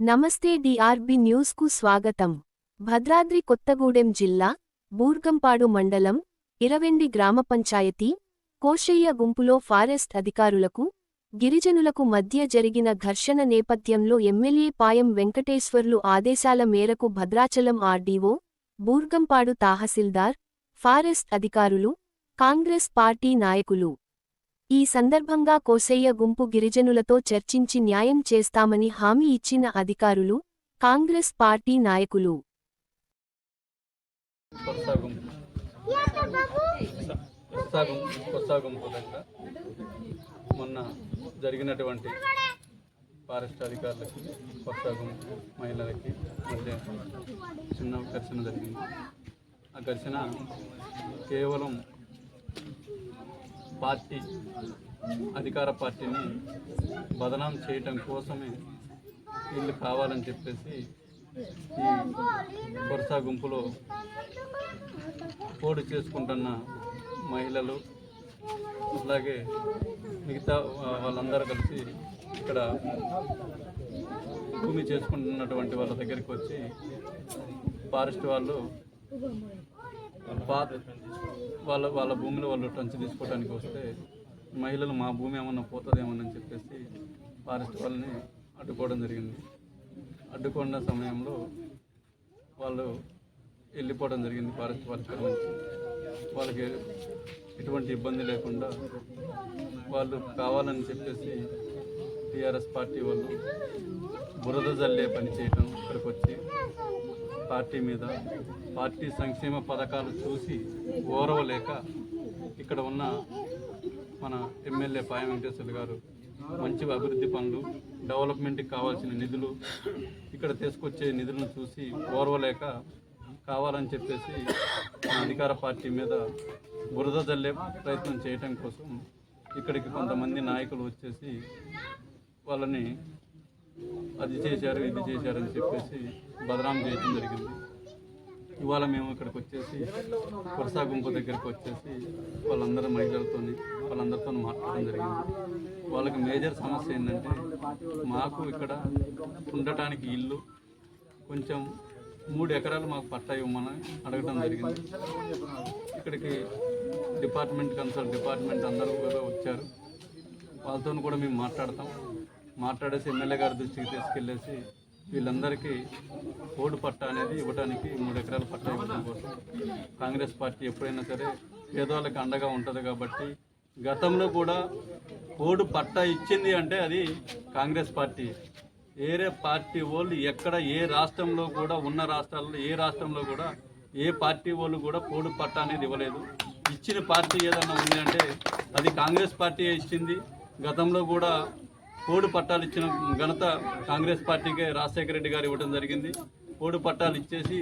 నమస్తే డిఆర్బి న్యూస్కు స్వాగతం. భద్రాద్రి కొత్తగూడెం జిల్లా బూర్గంపాడు మండలం ఇరవెండి గ్రామ పంచాయతీ కోశయ్య గుంపులో ఫారెస్ట్ అధికారులకు గిరిజనులకు మధ్య జరిగిన ఘర్షణ నేపథ్యంలో ఎమ్మెల్యే పాయం వెంకటేశ్వర్లు ఆదేశాల మేరకు భద్రాచలం ఆర్డీఓ బూర్గంపాడు తహసీల్దార్ ఫారెస్ట్ అధికారులు కాంగ్రెస్ పార్టీ నాయకులు ఈ సందర్భంగా కోసయ్య గుంపు గిరిజనులతో చర్చించి న్యాయం చేస్తామని హామీ ఇచ్చిన అధికారులు కాంగ్రెస్ పార్టీ నాయకులు. మొన్న జరిగినటువంటి ఫారెస్ట్ అధికారులకి కొనసాగం మహిళలకి మధ్య చిన్న ఘర్షణ జరిగింది. ఆ ఘర్షణ కేవలం పార్టీ అధికార పార్టీని బదనాం చేయటం కోసమే వీళ్ళు కావాలని చెప్పేసి ఈ కొరసా గుంపులో పోటు చేసుకుంటున్న మహిళలు అలాగే మిగతా వాళ్ళందరూ కలిసి ఇక్కడ భూమి చేసుకుంటున్నటువంటి వాళ్ళ దగ్గరికి వచ్చి ఫారెస్ట్ వాళ్ళు పాత వాళ్ళ వాళ్ళ భూమిలో వాళ్ళు టంచి తీసుకోవడానికి వస్తే మహిళలు మా భూమి ఏమన్నా పోతుందేమోనని చెప్పేసి ఫారెస్ట్ వాళ్ళని అడ్డుకోవడం జరిగింది. అడ్డుకున్న సమయంలో వాళ్ళు వెళ్ళిపోవడం జరిగింది ఫారెస్ట్ వాళ్ళ వాళ్ళకి ఎటువంటి ఇబ్బంది లేకుండా వాళ్ళు కావాలని చెప్పేసి టీఆర్ఎస్ పార్టీ వాళ్ళు బురద జల్లే పని చేయటం ఇక్కడికి వచ్చి పార్టీ మీద పార్టీ సంక్షేమ పథకాలు చూసి ఓరవలేక ఇక్కడ ఉన్న మన ఎమ్మెల్యే పాయ వెంకటేశ్వర్లు గారు మంచి అభివృద్ధి పనులు డెవలప్మెంట్కి కావాల్సిన నిధులు ఇక్కడ తీసుకొచ్చే నిధులను చూసి ఓర్వలేక కావాలని చెప్పేసి మన అధికార పార్టీ మీద బురద జల్లే ప్రయత్నం చేయటం కోసం ఇక్కడికి కొంతమంది నాయకులు వచ్చేసి వాళ్ళని అది చేశారు ఇది చేశారని చెప్పేసి బదనాం చేయడం జరిగింది. ఇవాళ మేము ఇక్కడికి వచ్చేసి కొరసా గుంపు దగ్గరికి వచ్చేసి వాళ్ళందరూ మహిళలతో వాళ్ళందరితో మాట్లాడడం జరిగింది. వాళ్ళకి మేజర్ సమస్య ఏంటంటే మాకు ఇక్కడ ఉండటానికి ఇల్లు కొంచెం మూడు ఎకరాలు మాకు పట్టా ఇవ్వమని అడగడం జరిగింది. ఇక్కడికి డిపార్ట్మెంట్ కన్సల్ట్ డిపార్ట్మెంట్ అందరూ కూడా వచ్చారు. వాళ్ళతో కూడా మేము మాట్లాడతాం. మాట్లాడేసి ఎమ్మెల్యే గారి దృష్టికి తీసుకెళ్ళేసి వీళ్ళందరికీ ఓటు పట్టా అనేది ఇవ్వడానికి మూడు ఎకరాల పట్టా ఇవ్వడం కోసం కాంగ్రెస్ పార్టీ ఎప్పుడైనా సరే పేదవాళ్ళకి అండగా ఉంటుంది కాబట్టి గతంలో కూడా ఓటు పట్టా ఇచ్చింది అంటే అది కాంగ్రెస్ పార్టీ. వేరే పార్టీ వాళ్ళు ఎక్కడ ఏ రాష్ట్రంలో కూడా ఉన్న రాష్ట్రాల్లో ఏ రాష్ట్రంలో కూడా ఏ పార్టీ వాళ్ళు కూడా పోడు పట్టా అనేది ఇవ్వలేదు. ఇచ్చిన పార్టీ ఏదన్నా ఉంది అంటే అది కాంగ్రెస్ పార్టీ ఇచ్చింది. గతంలో కూడా పోడు పట్టాలు ఇచ్చిన ఘనత కాంగ్రెస్ పార్టీకే రాజశేఖర రెడ్డి గారు ఇవ్వడం జరిగింది. పోడు పట్టాలు ఇచ్చేసి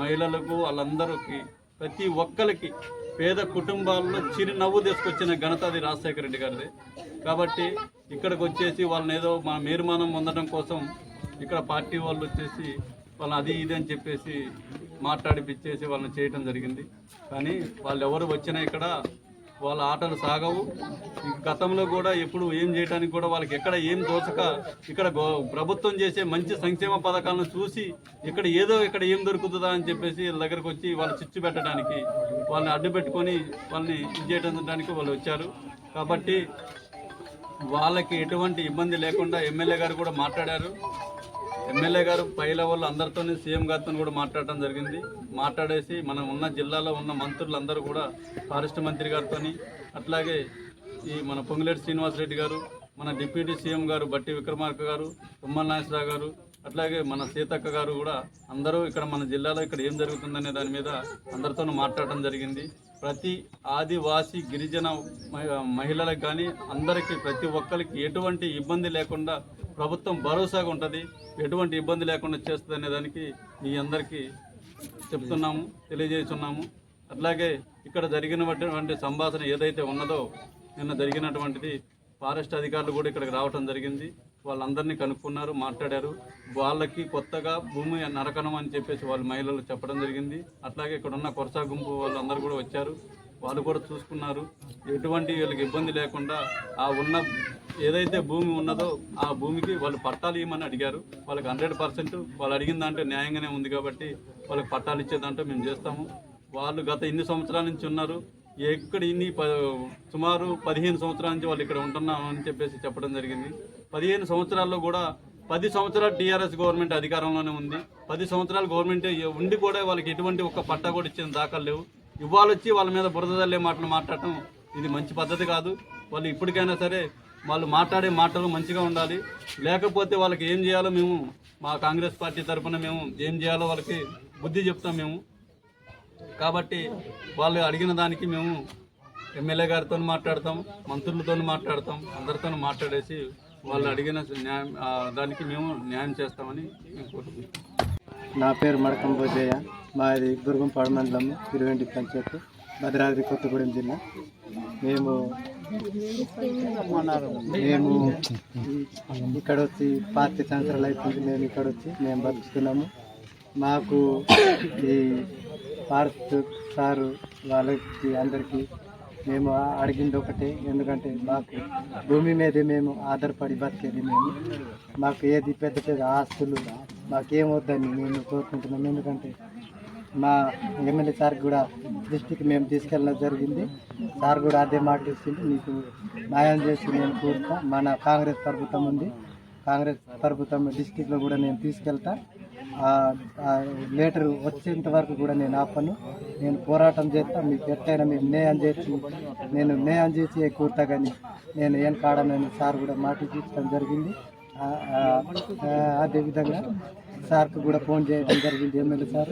మహిళలకు వాళ్ళందరికీ ప్రతి ఒక్కరికి పేద కుటుంబాల్లో చిరునవ్వు తీసుకొచ్చిన ఘనత అది రాజశేఖర రెడ్డి గారిదే. కాబట్టి ఇక్కడికి వచ్చేసి వాళ్ళని ఏదో మన మేరుమానం పొందడం కోసం ఇక్కడ పార్టీ వాళ్ళు వచ్చేసి వాళ్ళని అది ఇది అని చెప్పేసి మాట్లాడిపిచ్చేసి వాళ్ళని చేయటం జరిగింది. కానీ వాళ్ళు ఎవరు వచ్చినా ఇక్కడ వాళ్ళ ఆటలు సాగవు. గతంలో కూడా ఎప్పుడు ఏం చేయడానికి కూడా వాళ్ళకి ఎక్కడ ఏం దోచక ఇక్కడ గో- ప్రభుత్వం చేసే మంచి సంక్షేమ పథకాలను చూసి ఇక్కడ ఏదో ఇక్కడ ఏం దొరుకుతుందా అని చెప్పేసి వీళ్ళ దగ్గరకు వచ్చి వాళ్ళు చిచ్చు పెట్టడానికి వాళ్ళని అడ్డు పెట్టుకొని వాళ్ళని ఇది చేయడానికి వాళ్ళు వచ్చారు. కాబట్టి వాళ్ళకి ఎటువంటి ఇబ్బంది లేకుండా ఎమ్మెల్యే గారు కూడా మాట్లాడారు. ఎమ్మెల్యే గారు పై లెవెల్ అందరితోనే సీఎం గారితో కూడా మాట్లాడటం జరిగింది. మాట్లాడేసి మనం ఉన్న జిల్లాలో ఉన్న మంత్రులందరూ కూడా ఫారెస్ట్ మంత్రి గారితో అట్లాగే ఈ మన పొంగులేటి శ్రీనివాసరెడ్డి గారు మన డిప్యూటీ సీఎం గారు బట్టి విక్రమార్క గారు తుమ్మల నాగేశ్వరరావు గారు అట్లాగే మన సీతక్క గారు కూడా అందరూ ఇక్కడ మన జిల్లాలో ఇక్కడ ఏం జరుగుతుందనే దాని మీద అందరితో మాట్లాడటం జరిగింది. ప్రతి ఆదివాసీ గిరిజన మహి- మహిళలకు కానీ అందరికీ ప్రతి ఒక్కరికి ఎటువంటి ఇబ్బంది లేకుండా ప్రభుత్వం భరోసాగా ఉంటుంది. ఎటువంటి ఇబ్బంది లేకుండా చేస్తుంది అనే దానికి మీ అందరికీ చెప్తున్నాము తెలియజేస్తున్నాము. అట్లాగే ఇక్కడ జరిగినటువంటి సంభాషణ ఏదైతే ఉన్నదో నిన్న జరిగినటువంటిది ఫారెస్ట్ అధికారులు కూడా ఇక్కడికి రావటం జరిగింది. వాళ్ళందరినీ కనుక్కున్నారు మాట్లాడారు. వాళ్ళకి కొత్తగా భూమి నరకనం అని చెప్పేసి వాళ్ళ మహిళలు చెప్పడం జరిగింది. అట్లాగే ఇక్కడ ఉన్న కొరసా గుంపు వాళ్ళందరూ కూడా వచ్చారు. వాళ్ళు కూడా చూసుకున్నారు. ఎటువంటి వీళ్ళకి ఇబ్బంది లేకుండా ఆ ఉన్న ఏదైతే భూమి ఉన్నదో ఆ భూమికి వాళ్ళు పట్టాలు ఇవ్వమని అడిగారు. వాళ్ళకి హండ్రెడ్ పర్సెంట్ వాళ్ళు అడిగిన దాంట్లో న్యాయంగానే ఉంది కాబట్టి వాళ్ళకి పట్టాలు ఇచ్చే దాంట్లో మేము చేస్తాము. వాళ్ళు గత ఇన్ని సంవత్సరాల నుంచి ఉన్నారు. ఎక్కడ ఇన్ని ప సుమారు పదిహేను సంవత్సరాల నుంచి వాళ్ళు ఇక్కడ ఉంటున్నాం అని చెప్పేసి చెప్పడం జరిగింది. పదిహేను సంవత్సరాల్లో కూడా పది సంవత్సరాలు టీఆర్ఎస్ గవర్నమెంట్ అధికారంలోనే ఉంది. పది సంవత్సరాలు గవర్నమెంట్ ఉండి కూడా వాళ్ళకి ఎటువంటి ఒక్క పట్టా కూడా ఇచ్చిన దాఖలు లేవు. ఇవాళ వచ్చి వాళ్ళ మీద బురద తల్లే మాటలు మాట్లాడటం ఇది మంచి పద్ధతి కాదు. వాళ్ళు ఇప్పటికైనా సరే వాళ్ళు మాట్లాడే మాటలు మంచిగా ఉండాలి. లేకపోతే వాళ్ళకి ఏం చేయాలో మేము మా కాంగ్రెస్ పార్టీ తరఫున మేము ఏం చేయాలో వాళ్ళకి బుద్ధి చెప్తాం మేము. కాబట్టి వాళ్ళు అడిగిన దానికి మేము ఎమ్మెల్యే గారితో మాట్లాడతాం మంత్రులతో మాట్లాడతాం అందరితో మాట్లాడేసి వాళ్ళు అడిగిన న్యాయం దానికి మేము న్యాయం చేస్తామని మేము కోరుకుంటున్నాం. నా పేరు మడకం బోజయ్య. మాది దుర్గంపాడు మండలం తిరువెంటి పంచాయతీ భద్రాద్రి కొత్తగూడెం జిల్లా. మేము మేము ఇక్కడ వచ్చి పార్టీ సంవత్సరాలు అయిపోయింది. మేము ఇక్కడ వచ్చి మేము బతుకుతున్నాము. మాకు ఈ భారత్ సారు వాళ్ళకి అందరికీ మేము అడిగింది ఒకటే ఎందుకంటే మాకు భూమి మీదే మేము ఆధారపడి బతికేది మేము. మాకు ఏది పెద్ద పెద్ద ఆస్తులు మాకేమొద్దని మేము కోరుకుంటున్నాం ఎందుకంటే మా ఎమ్మెల్యే సార్ కూడా దృష్టికి మేము తీసుకెళ్ళడం జరిగింది. సార్ కూడా అదే మాట ఇచ్చింది మీకు న్యాయం చేసి నేను కోరుతా. మన కాంగ్రెస్ ప్రభుత్వం ఉంది. కాంగ్రెస్ ప్రభుత్వం డిస్టిక్లో కూడా నేను తీసుకెళ్తా. లేటర్ వచ్చేంత వరకు కూడా నేను ఆపను. నేను పోరాటం చేస్తా. మీకు ఎట్టయినా మేము న్యాయం చేసి నేను న్యాయం చేసి కూర్తా కానీ నేను ఏం కాడనని సార్ కూడా మాట ఇచ్చడం జరిగింది. అదేవిధంగా సార్కి కూడా ఫోన్ చేయడం జరిగింది ఎమ్మెల్యే సార్.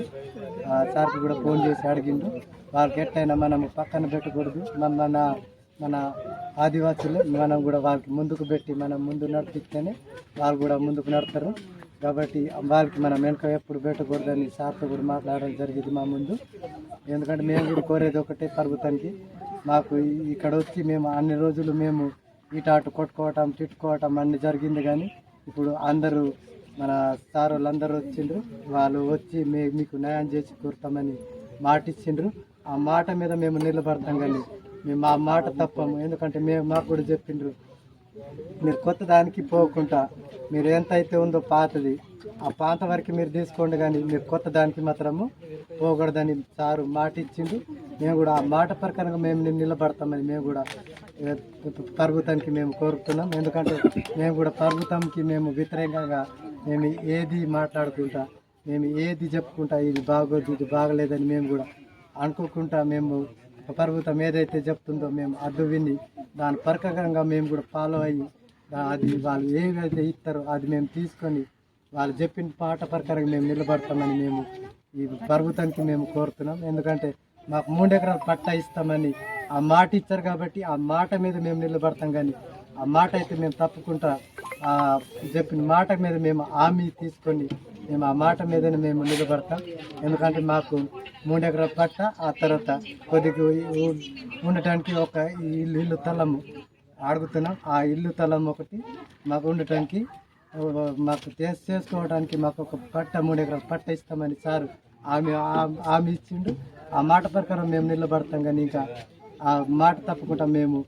ఆ, సార్కి కూడా ఫోన్ చేసి అడిగిండు. వాళ్ళకి ఎట్టయినా మనం పక్కన పెట్టకూడదు. మన మన మన ఆదివాసులు మనం కూడా వాళ్ళకి ముందుకు పెట్టి మనం ముందు నడిపిస్తేనే వాళ్ళు కూడా ముందుకు నడతారు. కాబట్టి వాళ్ళకి మనం వెనక ఎప్పుడు పెట్టకూడదని సార్తో కూడా మాట్లాడడం జరిగింది మా ముందు. ఎందుకంటే మేము కూడా కోరేది ఒకటే ప్రభుత్వానికి మాకు ఇక్కడ వచ్చి మేము అన్ని రోజులు మేము ఇటు అటు కొట్టుకోవటం తిట్టుకోవటం అన్ని జరిగింది కానీ ఇప్పుడు అందరూ మన సార్ వాళ్ళందరూ వచ్చిండ్రు. వాళ్ళు వచ్చి మే మీకు న్యాయం చేసి కూర్తామని మాట ఇచ్చిండ్రు ఆ మాట మీద మేము నిలబడతాం కానీ మేము ఆ మాట తప్పము. ఎందుకంటే మేము మాకు కూడా చెప్పిండ్రు మీరు కొత్త దానికి పోకుండా మీరు ఎంత అయితే ఉందో పాతది ఆ పాత వరకు మీరు తీసుకోండి కానీ మీరు కొత్త దానికి మాత్రము పోకూడదని సారు మాట ఇచ్చిండు. మేము కూడా ఆ మాట ప్రకారంగా మేము నిలబడతామని మేము కూడా ఏ, పర్వతానికి మేము కోరుతున్నాం ఎందుకంటే మేము కూడా పర్వతంకి మేము వ్యతిరేకంగా మేము ఏది మాట్లాడుకుంటా మేము ఏది చెప్పుకుంటా ఇది బాగోదు ఇది బాగలేదని మేము కూడా అనుకోకుండా మేము పర్వతం ఏదైతే చెప్తుందో మేము అడ్డు విని దాని ప్రకారంగా మేము కూడా ఫాలో అయ్యి అది వాళ్ళు ఏదైతే ఇస్తారో అది మేము తీసుకొని వాళ్ళు చెప్పిన పాట ప్రకారం మేము నిలబడతామని మేము ఈ ప్రభుత్వానికి మేము కోరుతున్నాం. ఎందుకంటే మాకు మూడు ఎకరాల పట్టా ఇస్తామని ఆ మాట ఇచ్చారు కాబట్టి ఆ మాట మీద మేము నిలబడతాం కానీ ఆ మాట అయితే మేము తప్పకుండా ఆ చెప్పిన మాట మీద మేము హామీ తీసుకొని మేము ఆ మాట మీదనే మేము నిలబడతాం. ఎందుకంటే మాకు మూడు ఎకరాల పట్ట ఆ తర్వాత కొద్దిగా ఉండటానికి ఒక ఇల్లు ఇల్లు తలము అడుగుతున్నాం. ఆ ఇల్లు తలం ఒకటి మాకు ఉండటానికి మాకు చేసి చేసుకోవడానికి మాకు ఒక పట్ట మూడు ఎకరాల పట్ట ఇస్తామని సార్ ఆమె ఆమె ఇచ్చిండు. ఆ మాట ప్రకారం మేము నిలబడతాం కానీ ఇంకా ఆ మాట తప్పకుండా మేము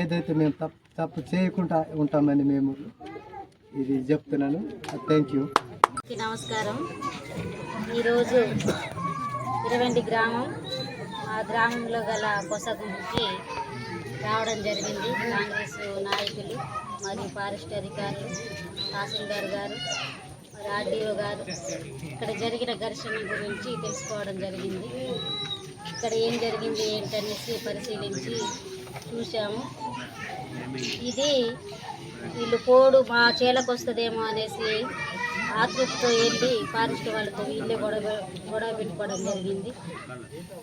ఏదైతే మేము తప్పు తప్పు చేయకుండా ఉంటామని మేము ఇది చెప్తున్నాను. థ్యాంక్ యూ నమస్కారం. ఈరోజు ఇరవెంటి గ్రామం. ఆ గ్రామంలో గల కొసగుంపుకి రావడం జరిగింది. కాంగ్రెస్ నాయకులు మరియు ఫారెస్ట్ అధికారులు తహసీల్దార్ గారు మరి ఆర్డీఓ గారు. ఇక్కడ జరిగిన ఘర్షణ గురించి తెలుసుకోవడం జరిగింది. ఇక్కడ ఏం జరిగింది ఏంటనేసి పరిశీలించి చూసాము ఇది వీళ్ళు పోడు మా చేలకు వస్తుందేమో అనేసి ఆతృతతో వెళ్ళి ఫారెస్ట్ వాళ్ళతో వీళ్ళే గొడవ గొడవ పెట్టుకోవడం జరిగింది.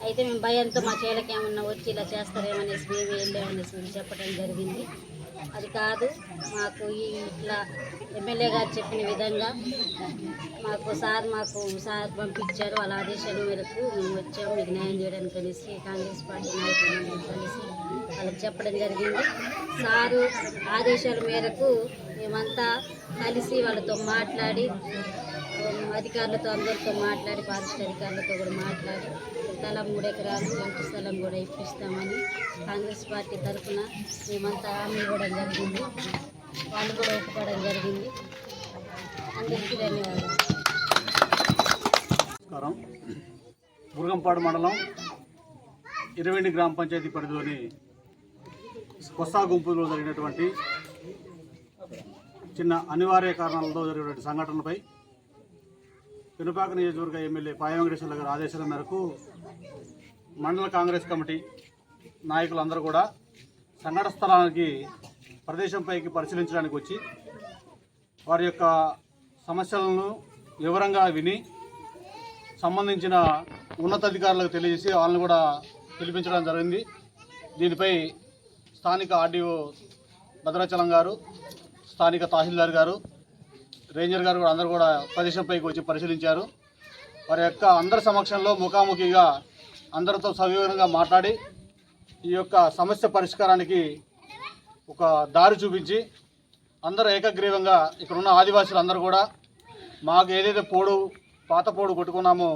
అయితే మేము భయంతో మా చేలకేమన్నా వచ్చి ఇలా చేస్తారేమనేసి మేము వెళ్ళామనేసి చెప్పడం జరిగింది. అది కాదు మాకు ఈ ఇట్లా ఎమ్మెల్యే గారు చెప్పిన విధంగా మాకు సార్ మాకు సార్ పంపించారు వాళ్ళ ఆదేశాల మేరకు మేము వచ్చాము మీకు న్యాయం చేయడానికి కలిసి కాంగ్రెస్ పార్టీ నాయకులు కలిసి వాళ్ళకి చెప్పడం జరిగింది. సారు ఆదేశాల మేరకు మేమంతా కలిసి వాళ్ళతో మాట్లాడి అధికారులతో అందరితో మాట్లాడి పారిశ్రామిక అధికారులతో కూడా మాట్లాడి స్థలం మూడు ఎకరాలు ఇంటి స్థలం కూడా ఇప్పిస్తామని కాంగ్రెస్ పార్టీ తరఫున మేమంతా హామీ ఇవ్వడం జరిగింది. వాళ్ళు కూడా ఒప్పుకోవడం జరిగింది. అందరికీ ధన్యవాదాలు. నమస్కారం. మురుగంపాడు మండలం ఇరవై గ్రామ పంచాయతీ పరిధిలోని కొస్సా గుంపులో జరిగినటువంటి చిన్న అనివార్య కారణాలతో జరిగినటువంటి సంఘటనలపై పెనుపాక నియోజకవర్గ ఎమ్మెల్యే పాయ వెంకటేశ్వర గారి ఆదేశాల మేరకు మండల కాంగ్రెస్ కమిటీ నాయకులందరూ కూడా సంఘటన స్థలానికి ప్రదేశంపైకి పరిశీలించడానికి వచ్చి వారి యొక్క సమస్యలను వివరంగా విని సంబంధించిన ఉన్నతాధికారులకు తెలియజేసి వాళ్ళని కూడా పిలిపించడం జరిగింది. దీనిపై స్థానిక ఆర్డీఓ భద్రాచలం గారు స్థానిక తహసీల్దార్ గారు రేంజర్ గారు కూడా అందరూ కూడా ప్రదేశంపైకి వచ్చి పరిశీలించారు. వారి యొక్క అందరి సమక్షంలో ముఖాముఖిగా అందరితో సవివరంగా మాట్లాడి ఈ యొక్క సమస్య పరిష్కారానికి ఒక దారి చూపించి అందరూ ఏకగ్రీవంగా ఇక్కడ ఉన్న ఆదివాసులు అందరూ కూడా మాకు ఏదైతే పోడు పాత పోడు కొట్టుకున్నామో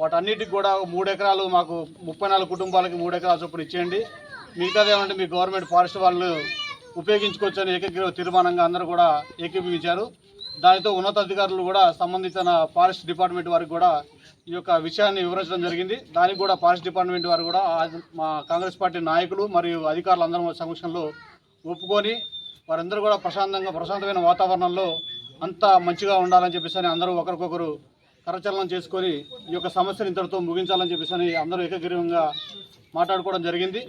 వాటన్నిటికి కూడా మూడు ఎకరాలు మాకు ముప్పై నాలుగు కుటుంబాలకి మూడు ఎకరాల చొప్పున ఇచ్చేయండి. మిగతాది ఏమంటే మీ గవర్నమెంట్ ఫారెస్ట్ వాళ్ళు ఉపయోగించుకోవచ్చు అని ఏకగ్రీవ తీర్మానంగా అందరూ కూడా ఏకీభవించారు. దానితో ఉన్నతాధికారులు కూడా సంబంధిత ఫారెస్ట్ డిపార్ట్మెంట్ వారికి కూడా ఈ యొక్క విషయాన్ని వివరించడం జరిగింది. దానికి కూడా ఫారెస్ట్ డిపార్ట్మెంట్ వారు కూడా మా కాంగ్రెస్ పార్టీ నాయకులు మరియు అధికారులు అందరం సమక్షంలో ఒప్పుకొని వారందరూ కూడా ప్రశాంతంగా ప్రశాంతమైన వాతావరణంలో అంతా మంచిగా ఉండాలని చెప్పేసి అని అందరూ ఒకరికొకరు కరచలనం చేసుకొని ఈ యొక్క సమస్యను ఇంతటితో ముగించాలని చెప్పేసి అని అందరూ ఏకగ్రీవంగా మాట్లాడుకోవడం జరిగింది.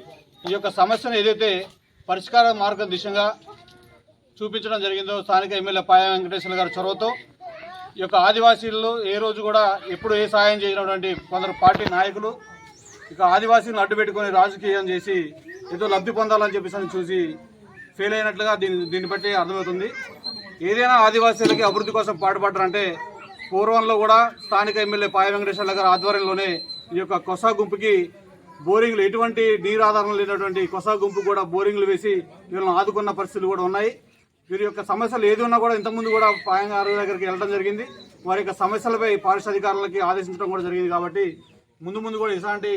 ఈ యొక్క సమస్యను ఏదైతే పరిష్కార మార్గం దిశగా చూపించడం జరిగిందో స్థానిక ఎమ్మెల్యే పాయ వెంకటేశ్వర గారి చొరవతో ఈ యొక్క ఆదివాసీల్లో ఏ రోజు కూడా ఎప్పుడు ఏ సాయం చేసినటువంటి కొందరు పార్టీ నాయకులు ఇక ఆదివాసీలను అడ్డు పెట్టుకొని రాజకీయం చేసి ఏదో లబ్ధి పొందాలని చెప్పేసి అని చూసి ఫెయిల్ అయినట్లుగా దీన్ని దీన్ని బట్టి అర్థమవుతుంది. ఏదైనా ఆదివాసీలకి అభివృద్ధి కోసం పాటుపడ్డారంటే పూర్వంలో కూడా స్థానిక ఎమ్మెల్యే పాయ వెంకటేశ్వర గారి ఆధ్వర్యంలోనే ఈ యొక్క కొసా గుంపుకి బోరింగ్లు ఎటువంటి నీరు ఆధారం లేనటువంటి కొసా గుంపు కూడా బోరింగ్లు వేసి వీళ్ళని ఆదుకున్న పరిస్థితులు కూడా ఉన్నాయి. వీరి యొక్క సమస్యలు ఏది ఉన్నా కూడా ఇంతకుముందు కూడా పాయం గారి దగ్గరికి వెళ్ళడం జరిగింది. వారి యొక్క సమస్యలపై పారిశుద్ధ అధికారులకి ఆదేశించడం కూడా జరిగింది కాబట్టి ముందు ముందు కూడా ఇలాంటి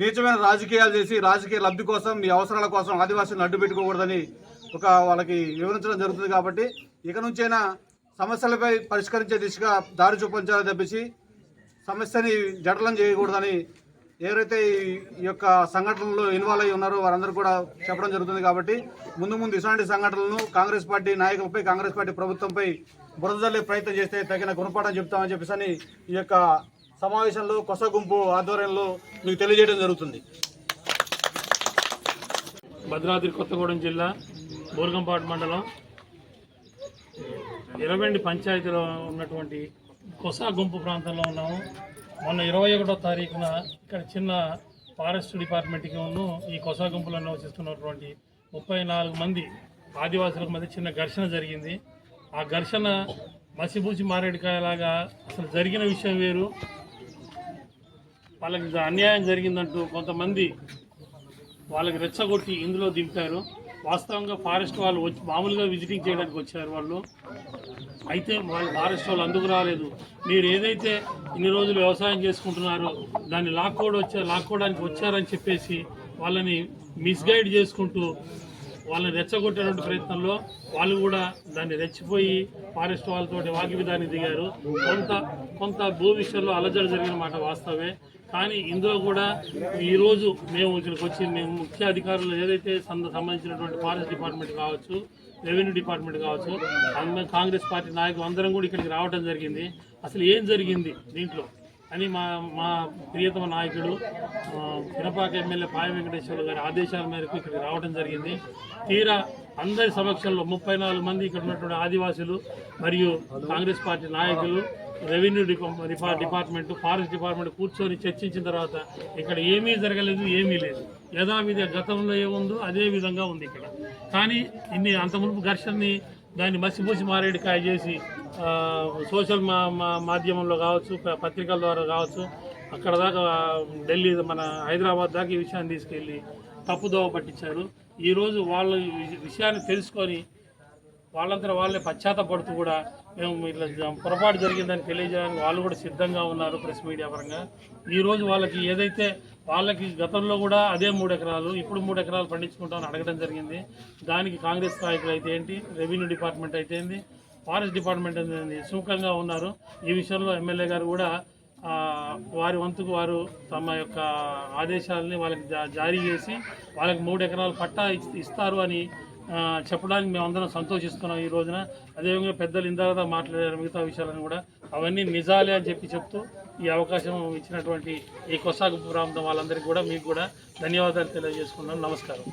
నీచమైన రాజకీయాలు చేసి రాజకీయ లబ్ధి కోసం మీ అవసరాల కోసం ఆదివాసీలను అడ్డు పెట్టుకోకూడదని ఒక వాళ్ళకి వివరించడం జరుగుతుంది కాబట్టి ఇక నుంచైనా సమస్యలపై పరిష్కరించే దిశగా దారి చూపించాలని తప్పించి సమస్యని జటలం చేయకూడదని ఎవరైతే ఈ- యొక్క సంఘటనలో ఇన్వాల్వ్ అయి ఉన్నారో వారందరూ కూడా చెప్పడం జరుగుతుంది కాబట్టి ముందు ముందు ఇలాంటి సంఘటనలను కాంగ్రెస్ పార్టీ నాయకులపై కాంగ్రెస్ పార్టీ ప్రభుత్వంపై బురదల్లే ప్రయత్నం చేస్తే తగిన గుణపాఠం చెప్తామని చెప్పేసి అని ఈ యొక్క సమావేశంలో కొస గుంపు ఆధ్వర్యంలో మీకు తెలియజేయడం జరుగుతుంది. భద్రాద్రి కొత్తగూడెం జిల్లా బోర్గంపాటు మండలం. ఇరవై పంచాయతీలో ఉన్నటువంటి కొసా గుంపు ప్రాంతంలో ఉన్నాము. మొన్న ఇరవై ఒకటో తారీఖున ఇక్కడ చిన్న ఫారెస్ట్ డిపార్ట్మెంట్కి ఉన్ను ఈ కొసా గుంపులో నివసిస్తున్నటువంటి ముప్పై నాలుగు మంది ఆదివాసులకు మధ్య చిన్న ఘర్షణ జరిగింది. ఆ ఘర్షణ మసిబూసి మారేడుకాయలాగా అసలు జరిగిన విషయం వేరు. వాళ్ళకి అన్యాయం జరిగిందంటూ కొంతమంది వాళ్ళకి రెచ్చగొట్టి ఇందులో దింపారు. వాస్తవంగా ఫారెస్ట్ వాళ్ళు వచ్చి మామూలుగా విజిటింగ్ చేయడానికి వచ్చారు వాళ్ళు. అయితే వాళ్ళు ఫారెస్ట్ వాళ్ళు అందుకు రాలేదు. మీరు ఏదైతే ఇన్ని రోజులు వ్యవసాయం చేసుకుంటున్నారో దాన్ని లాక్కోడ్ వచ్చా లాక్కోవడానికి వచ్చారని చెప్పేసి వాళ్ళని మిస్గైడ్ చేసుకుంటూ వాళ్ళని రెచ్చగొట్టేటువంటి ప్రయత్నంలో వాళ్ళు కూడా దాన్ని రెచ్చిపోయి ఫారెస్ట్ వాళ్ళతో వాగివిధానికి దిగారు. కొంత కొంత భూ విషయంలో అలజడి జరిగిన మాట వాస్తవే కానీ ఇందులో కూడా ఈరోజు మేము ఇక్కడికి వచ్చి మేము ముఖ్య అధికారులు ఏదైతే సంబంధించినటువంటి ఫారెస్ట్ డిపార్ట్మెంట్ కావచ్చు రెవెన్యూ డిపార్ట్మెంట్ కావచ్చు అందరం కాంగ్రెస్ పార్టీ నాయకులు అందరం కూడా ఇక్కడికి రావడం జరిగింది. అసలు ఏం జరిగింది దీంట్లో అని మా మా ప్రియతమ నాయకుడు ఆ, పినపాక ఎమ్మెల్యే పాయ వెంకటేశ్వర గారి ఆదేశాల మేరకు ఇక్కడికి రావడం జరిగింది. తీరా అందరి సమక్షంలో ముప్పై నాలుగు మంది ఇక్కడ ఉన్నటువంటి ఆదివాసులు మరియు కాంగ్రెస్ పార్టీ నాయకులు రెవెన్యూ డిపా- డిపార్ట్మెంట్ ఫారెస్ట్ డిపార్ట్మెంట్ కూర్చొని చర్చించిన తర్వాత ఇక్కడ ఏమీ జరగలేదు ఏమీ లేదు. యథావిధి గతంలో ఏముందో అదే విధంగా ఉంది ఇక్కడ. కానీ ఇన్ని అంత మునుపు ఘర్షణని దాన్ని మసిపూసి మారేడుకాయ చేసి సోషల్ మా మాధ్యమంలో కావచ్చు పత్రికల ద్వారా కావచ్చు అక్కడ దాకా ఢిల్లీ మన హైదరాబాద్ దాకా ఈ విషయాన్ని తీసుకెళ్ళి తప్పుదోవ పట్టించారు. ఈరోజు వాళ్ళ విషయాన్ని తెలుసుకొని వాళ్ళంతా వాళ్ళే పశ్చాత్తపడుతూ కూడా మేము ఇట్లా పొరపాటు జరిగిందని తెలియజేయడానికి వాళ్ళు కూడా సిద్ధంగా ఉన్నారు ప్రెస్ మీడియా పరంగా. ఈరోజు వాళ్ళకి ఏదైతే వాళ్ళకి గతంలో కూడా అదే మూడు ఎకరాలు ఇప్పుడు మూడు ఎకరాలు పండించుకుంటామని అడగడం జరిగింది. దానికి కాంగ్రెస్ నాయకులు అయితే ఏంటి? రెవెన్యూ డిపార్ట్మెంట్ అయితే ఏంది? ఫారెస్ట్ డిపార్ట్మెంట్ అయితే సుముఖంగా ఉన్నారు. ఈ విషయంలో ఎమ్మెల్యే గారు కూడా వారి వంతుకు వారు తమ యొక్క ఆదేశాలని వాళ్ళకి జా- జారీ చేసి వాళ్ళకి మూడు ఎకరాలు పట్టా ఇస్తారు అని చెప్పడానికి మేమందరం సంతోషిస్తున్నాం ఈ రోజున. అదేవిధంగా పెద్దలు ఇందాక మాట్లాడారు మిగతా విషయాలను కూడా. అవన్నీ నిజాలే అని చెప్పి చెప్తూ ఈ అవకాశం ఇచ్చినటువంటి ఈ కొసాగు ప్రాంతం వాళ్ళందరికీ కూడా మీకు కూడా ధన్యవాదాలు తెలియజేసుకున్నాను నమస్కారం.